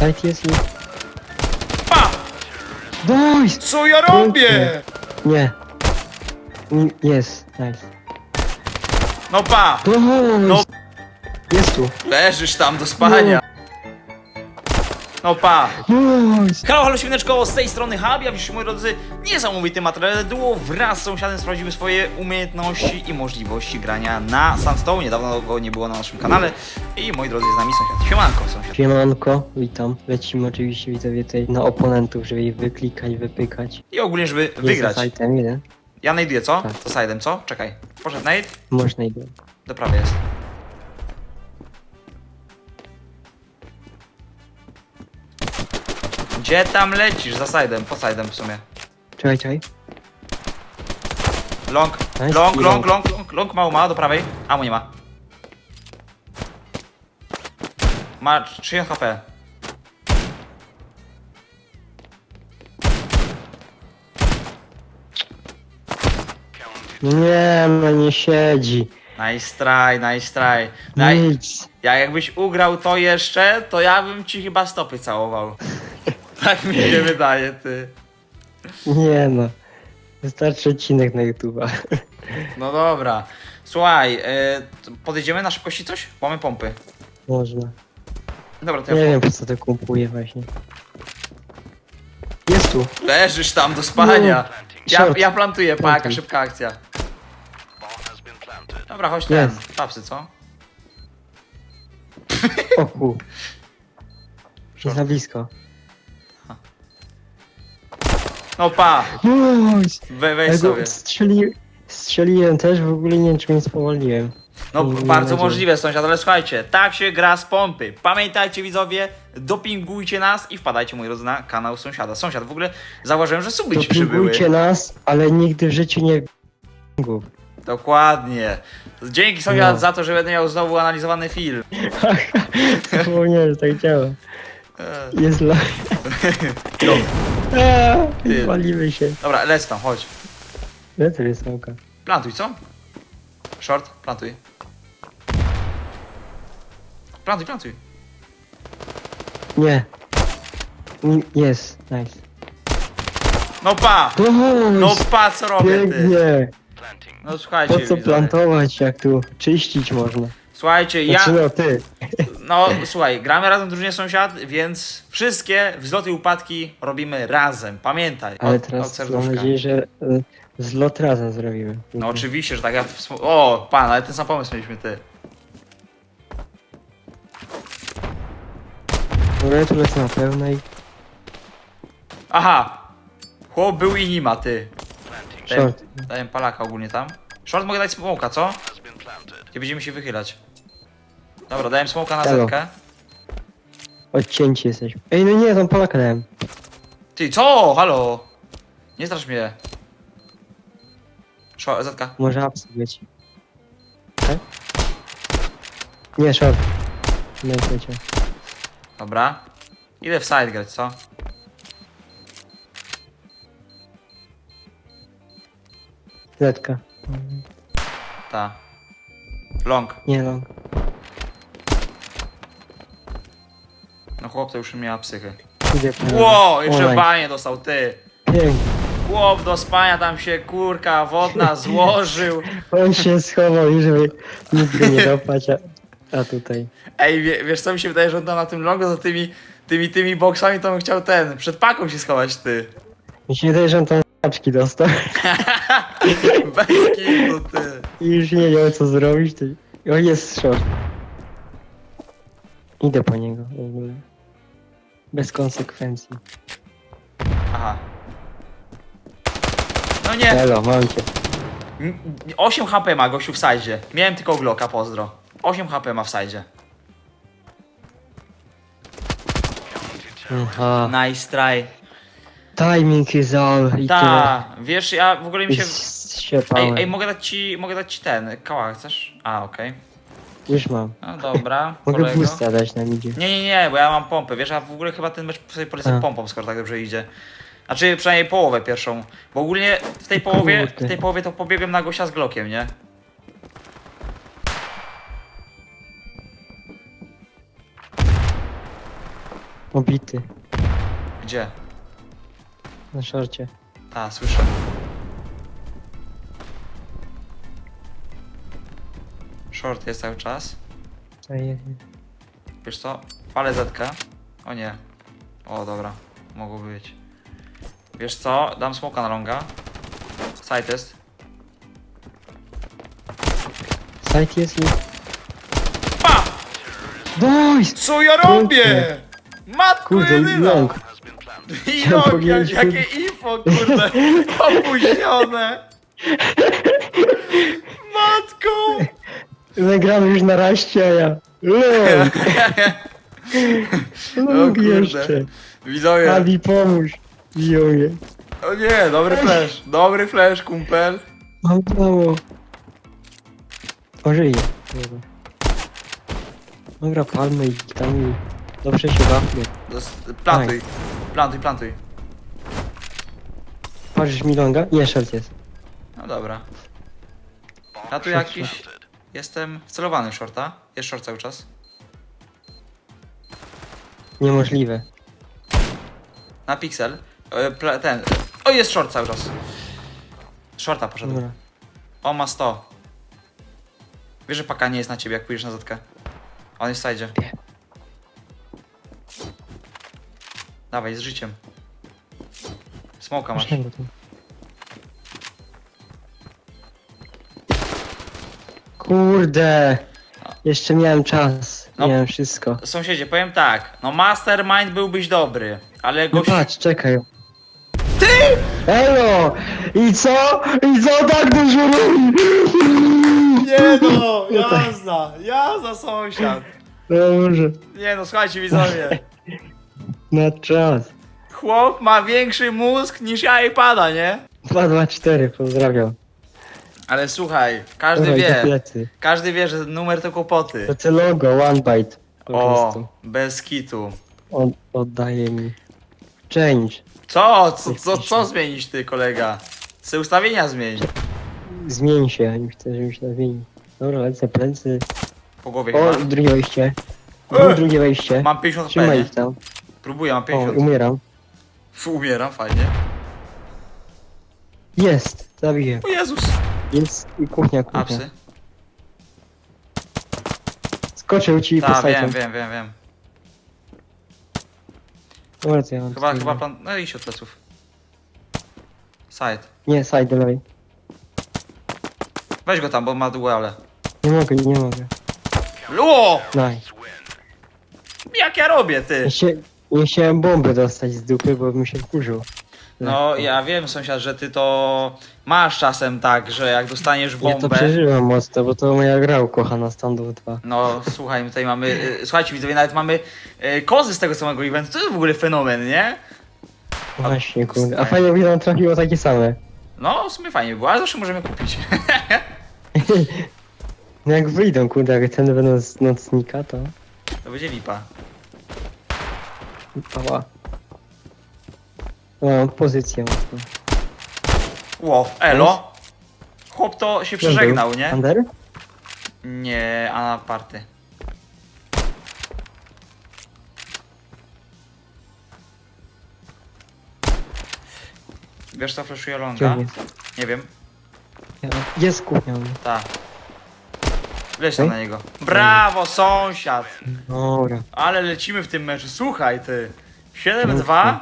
Side jest i... Pa! Nice! Co ja robię? Nie. Jest, nice. No pa! No. Jest tu. Leżysz tam do spania. Pa! Nice! Halo, halo, świneczko, z tej strony Hub, ja wiesz, moi drodzy, niesamowity materiał duo. Wraz z sąsiadem sprawdzimy swoje umiejętności i możliwości grania na Sandstone. Niedawno go nie było na naszym kanale. I moi drodzy, jest z nami sąsiad. Siemanko, sąsiad. Siemanko, witam. Lecimy oczywiście widzowie tutaj na oponentów, żeby ich wyklikać, wypykać. I ogólnie, żeby Jest wygrać. Side'em jeden. Ja najduję, co? Tak. To side'em, co? Czekaj. Poszedł nade? Można idę. Do prawej jest. Gdzie tam lecisz? Za side'em, po side'em w sumie. Czekaj, czekaj. Long, Nice. long, I long, long. long, long, long, mało ma, do prawej. A mu nie ma. Ma 3 HP. Nie, no nie siedzi. Nice try, nice try. Naj, Nic. ja jakbyś ugrał to jeszcze, to ja bym ci chyba stopy całował. Tak mi się wydaje, ty. Nie no. Wystarczy odcinek na YouTube'a. No dobra. Słuchaj, y, podejdziemy na szybkości coś? Mamy pompy. Można. Dobra, to Nie ja wiem po co to kupuję właśnie. Jest tu. Leżysz tam do spania. Ja, Short. ja plantuję, pa, jaka Plantuj. szybka akcja. Dobra, chodź ten. Jest. Tapsy, co? O ku. Jest za blisko. No pa, we, weź Ja sobie. strzeli... Strzeliłem też, w ogóle nie wiem czy mnie spowolniłem. No Nie- bardzo nadzieję. możliwe sąsiad, ale słuchajcie, tak się gra z pompy. Pamiętajcie widzowie, dopingujcie nas i wpadajcie moi drodzy na kanał sąsiada. Sąsiad, w ogóle zauważyłem, że suby ci przybyły. Dopingujcie nas, ale nigdy w życiu nie... Dokładnie. Dzięki sąsiad No. za to, że będę miał znowu analizowany film. Zapomniałem, że tak działa. Eee. Jest la... No. Eee, Ty. Walimy się. Dobra, lec tam, chodź. No to jest oka. Plantuj, co? Short, plantuj. Plantuj, plantuj. Nie. Ni- Jest, nice. No pa! No, No pa, co robię ty? Pięknie. No słuchajcie, Po co widzowie. plantować, jak tu czyścić można? Słuchajcie, ja... Znaczy no ty. No słuchaj, gramy razem w drużynie sąsiad, więc wszystkie wzloty i upadki robimy razem. Pamiętaj. Ale od, teraz od mam nadzieję, że y, zlot razem zrobimy. No oczywiście, że tak. Ja wspom- o, pan, ale ten sam pomysł mieliśmy ty. No ja tu lecę na pełnej. Aha! Chłop był i nie ma, ty. Short. daję palaka ogólnie tam. Short mogę dać smoka, co? Gdzie będziemy się wychylać. Dobra, dałem smoka na zetkę. Odcięci jesteś. Ej, no nie, tam Polaka dałem. Ty, co? Halo? Nie strasz mnie. Short, zetka. Może apsy być. Tak? Nie, short. No i leciał. Dobra. Idę w side grać, co? Zetka. Ta. Long. Nie no. No chłop to już miała psychy. Idę po Ło, jeszcze Olej. banie dostał, ty. Pięknie. Chłop do spania tam się kurka wodna złożył. On się schował i żeby go nie dopaść, a, a tutaj. Ej, wie, wiesz co mi się wydaje, że on tam na tym longu za tymi, tymi, tymi boksami to bym chciał ten, przed paką się schować, ty. Mi się wydaje, że on tam paczki dostał Bez kitu, ty. i już nie wiedział co zrobić. To... O, jest short. Idę po niego w ogóle. Bez konsekwencji. Aha. No nie, Elo, mam cię. N- 8 HP ma gościu w sajdzie. Miałem tylko Glocka, pozdro. 8 HP ma w sajdzie. Aha. Nice try. Timing is all i tyle. Ta, wiesz, ja w ogóle mi I się... Ej, ej, mogę dać ci, mogę dać ci ten, kałach, chcesz? A, okej. Już mam. No dobra, Mogę kolego. boosta dać na midzie. Nie, nie, nie, bo ja mam pompę, wiesz, a w ogóle chyba ten mecz sobie polecę A. pompą, skoro tak dobrze idzie. Znaczy przynajmniej połowę pierwszą. Bo ogólnie w tej połowie, Kurde. w tej połowie to pobiegłem na gościa z Glockiem, nie? Obity. Gdzie? Na szorcie. A, słyszę. Short jest cały czas. Wiesz co? Palę zetkę. O nie. O, dobra. Mogło być. Wiesz co? Dam smoka na longa. Side jest. Site jest i... Pa! Nice! Co ja robię? Matko Kurde, jedyna! long. I Chciałem long, jak, powiedzieć, jakie info, kurde! Opóźnione! Matko! Zagramy już na raście, a ja... Long! O Long kurde. jeszcze. Widzowie. Abi, pomóż. Mnie. O nie, dobry flash. Dobry flash, kumpel. Mam mało. O, żyje. Dobra. Dobra, palmy i tam i... Dobrze się bawmy. Dos- Plantuj. Plantuj, plantuj. Patrzysz mi longa? Nie, short jest. No dobra. Ja tu jakiś... Jestem wcelowany w shorta. Jest short cały czas. Niemożliwe. Na pixel. E, pla- Ten. O, jest short cały czas. Shorta poszedł. Dobra. On ma 100. Wiesz, że paka nie jest na ciebie, jak pójdziesz na zetkę. On jest w sajdzie. Wiem. Dawaj, z życiem. Smoka masz. Masz go tu. Kurde. Jeszcze miałem czas. No. Miałem wszystko. Sąsiedzie, powiem tak. No mastermind byłbyś dobry, ale No patrz, czekaj. Ty! Elo! I co? I co tak dużo robi? Nie no, jazda, jazda sąsiad. Dobrze. Nie no, słuchajcie widzowie. Na czas. Chłop ma większy mózg niż ja i pada, nie? 2, 2, 4, pozdrawiam. Ale słuchaj, każdy wie, plecy. każdy wie, że numer to kłopoty. To te logo, one bite. Po O, prostu. bez kitu. On oddaje mi. Change. Co? Co, co, co zmienić ty, kolega? Chcę ustawienia zmień. Zmień się, nie chcę, żebym się nawinił. Dobra, lecę plecy. Po głowie O, chyba. drugie wejście. E! Drugie wejście. Mam 50 Trzymaj ich tam. Próbuję, mam O, 50. umieram. Fu, Umieram, fajnie. Jest, zabiję. O Jezus. Jest i kuchnia, kuchnia. Apsy. Skoczył ci i Tak, wiem, wiem, wiem, wiem. Dobra, to ja mam Chyba, tutaj. chyba plan... No iść od pleców. Side. Nie, side do lewej. Weź go tam, bo ma duale. Nie mogę, nie mogę. Lo! Nice. Jak ja robię, ty? Ja, się, nie chciałem bomby dostać z dupy, bo bym się wkurzył. No, ja wiem, sąsiad, że ty to masz czasem tak, że jak dostaniesz Ja to bombę... przeżyłem mocno, bo to moja gra ukochana Standów 2. No, słuchaj, tutaj mamy... y, Słuchajcie, widzowie, nawet mamy y, kozy z tego samego eventu. To jest w ogóle fenomen, nie? Właśnie, kurde. A fajnie by nam trafiło takie same. No, w sumie fajnie by było, ale zawsze możemy kupić. No jak wyjdą, kurde, jak ceny będą z nocnika, to... To będzie lipa. Ała. No, pozycję. Ło, elo! Chłop to się przeżegnał, nie? Under? Nie, a party. Wiesz co flashuje longa? Nie wiem. Jest kuchnia. mnie. Ta. Leć tam na niego. Brawo, sąsiad! Dobra. Ale lecimy w tym meczu. Słuchaj ty. 7-2.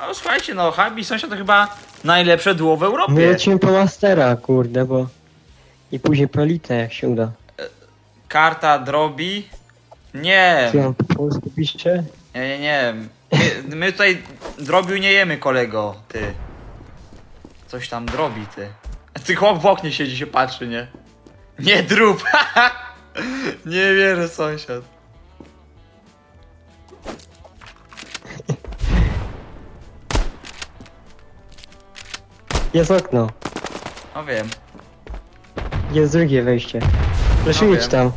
No słuchajcie, no Habi sąsiad to chyba najlepsze duo w My Europie. lecimy po Mastera, kurde, bo... I później po Elite, jak się uda. Karta drobi. Nie. Czy on po polsku pisze? Nie, nie, nie. My, my tutaj drobiu nie jemy, kolego, ty. Coś tam drobi, ty. Ty chłop w oknie siedzi, się patrzy, nie? Nie drób! nie wierzę, sąsiad. Jest okno. No wiem. Jest drugie wejście. Proszę No idź wiem. tam.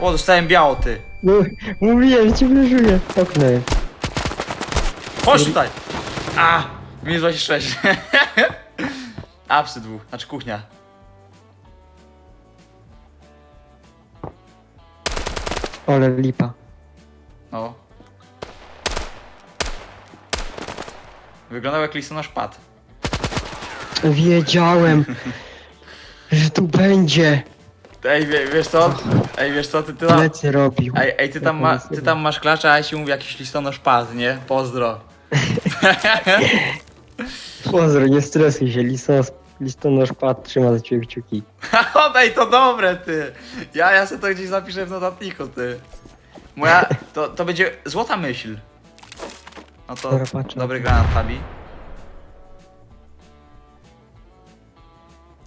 O, dostałem biało, ty. No, mówiłem, ci wleżuję. Okno jest. Chodź tutaj! A! Minus 26. Apsy dwóch, znaczy kuchnia. Ole lipa. No. Wyglądał jak listonosz pad. Wiedziałem, że tu będzie. Ej, wie, wiesz co? Ej, wiesz co, ty, ty tam... Plecy robił. Ej, ej ty, tam ma, ty tam masz klacza, a ci mówię jakiś listonosz pad, nie? Pozdro. Pozdro, nie stresuj się, listonosz, listonosz padł, trzyma za ciebie kciuki. Ej, to dobre, ty. Ja, ja sobie to gdzieś zapiszę w notatniku, ty. Moja, to, to będzie złota myśl. No to Dobra, patrzę. dobry granat, Fabi.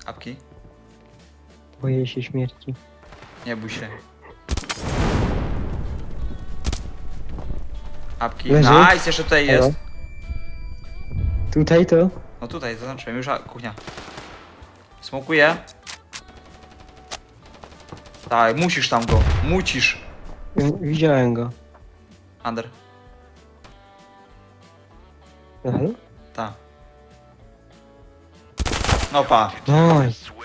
Apki? Boję się śmierci. Nie bój się. Apki. Leży. Nice, jeszcze tutaj jest. Halo? Tutaj to? No tutaj, zaznaczyłem już, a kuchnia. Smokuję. Tak, musisz tam go. Musisz. Widziałem go. Under. Tak. No pa. Nice.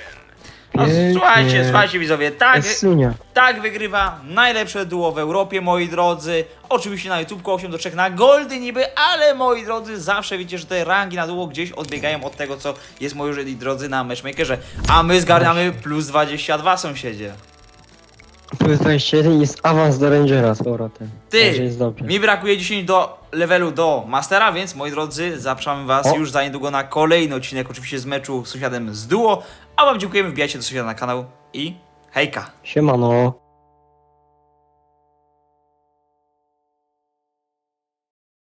No, Pięknie. słuchajcie, słuchajcie widzowie, tak, Esunia. tak wygrywa najlepsze duo w Europie, moi drodzy. Oczywiście na YouTube 8 do 3 na goldy niby, ale moi drodzy, zawsze wiecie, że te rangi na duo gdzieś odbiegają od tego, co jest moi drodzy na matchmakerze. A my zgarniamy plus 22 sąsiedzie. Plus 21 jest awans do Rangera z powrotem. Także Ty, jest dobrze. mi brakuje 10 do levelu do Mastera, więc moi drodzy, zapraszamy was O. już za niedługo na kolejny odcinek, oczywiście z meczu z sąsiadem z duo. A wam dziękujemy, wbijajcie do sąsiada na kanał i hejka! Siemano.